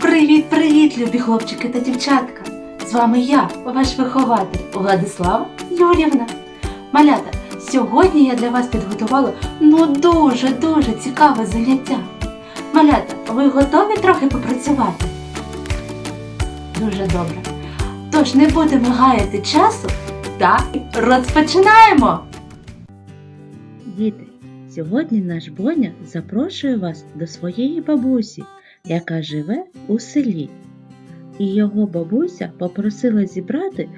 Привіт-привіт, любі хлопчики та дівчатка! З вами я, ваш вихователь Владислава Юрівна. Малята, сьогодні я для вас підготувала ну дуже-дуже цікаве заняття. Малята, ви готові трохи попрацювати? Дуже добре. Тож не будемо гаяти часу та розпочинаємо! Діти, сьогодні наш Боня запрошує вас до своєї бабусі, яка живе у селі. І його бабуся попросила зібрати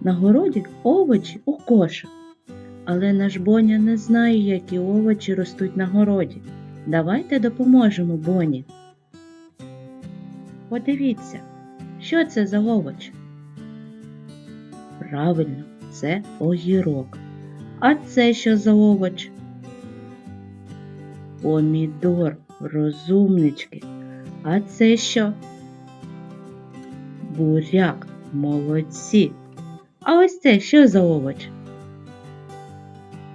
на городі овочі у кошик. Але наш Боня не знає, які овочі ростуть на городі. Давайте допоможемо Боні. Подивіться, що це за овоч? Правильно, це огірок. А це що за овоч? Помідор, розумнички. А це що? Буряк, молодці. А ось це що за овоч?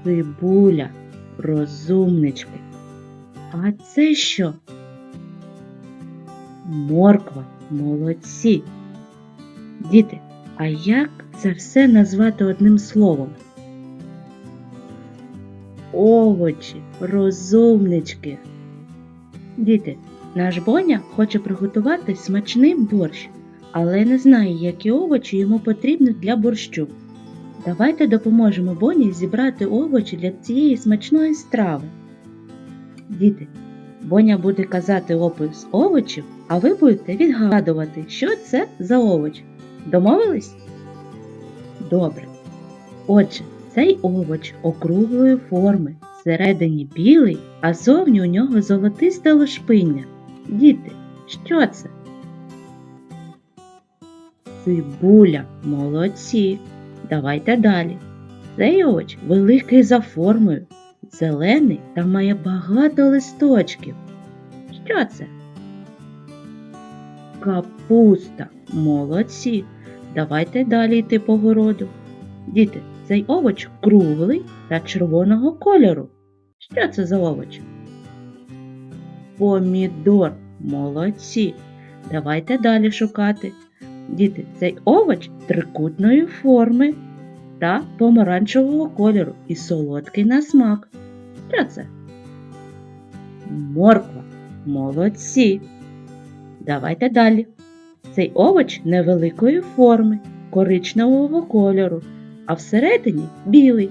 Цибуля, розумнички. А це що? Морква, молодці. Діти, а як це все назвати одним словом? овочі, розумнички. Діти, наш Боня хоче приготувати смачний борщ, але не знає, які овочі йому потрібні для борщу. Давайте допоможемо Боні зібрати овочі для цієї смачної страви. Діти, Боня буде казати опис овочів, а ви будете відгадувати, що це за овоч. Домовились? Добре. Отже, цей овоч округлої форми, всередині білий, а зовні у нього золотисте лошпиння. Діти, що це? Цибуля, молодці. Давайте далі. Цей овоч великий за формою, зелений та має багато листочків. Що це? Капуста, молодці. Давайте далі йти по городу. Діти, цей овоч круглий та червоного кольору. Що це за овоч? Помідор. Молодці. Давайте далі шукати. Діти, цей овоч трикутної форми та помаранчевого кольору і солодкий на смак. Що це? Морква. Молодці. Давайте далі. Цей овоч невеликої форми, коричневого кольору а всередині білий.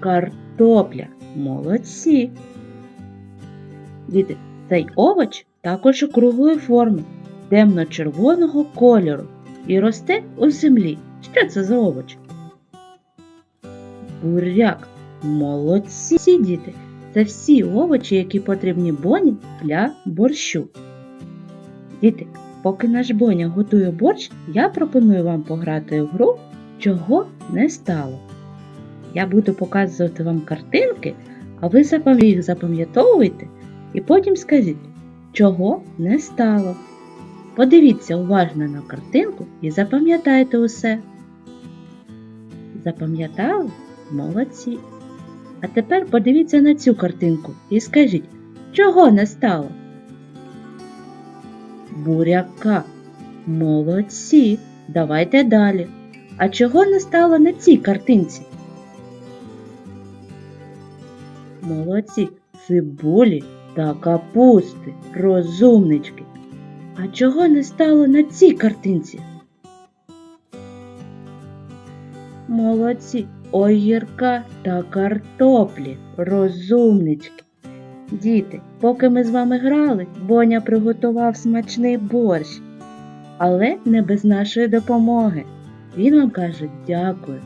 Картопля. Молодці. Діти, цей овоч також округлої форми, темно-червоного кольору і росте у землі. Що це за овоч? Буряк. Молодці, діти. Це всі овочі, які потрібні боні для борщу. Діти, поки наш боня готує борщ, я пропоную вам пограти в гру чого не стало. Я буду показувати вам картинки, а ви їх запам'ятовуйте і потім скажіть, чого не стало. Подивіться уважно на картинку і запам'ятайте усе. Запам'ятали? Молодці. А тепер подивіться на цю картинку і скажіть, чого не стало? Буряка. Молодці. Давайте далі. А чого не стало на цій картинці? Молодці, цибулі та капусти, розумнички. А чого не стало на цій картинці? Молодці, огірка та картоплі, розумнички. Діти, поки ми з вами грали, Боня приготував смачний борщ, але не без нашої допомоги. Він вам каже дякую.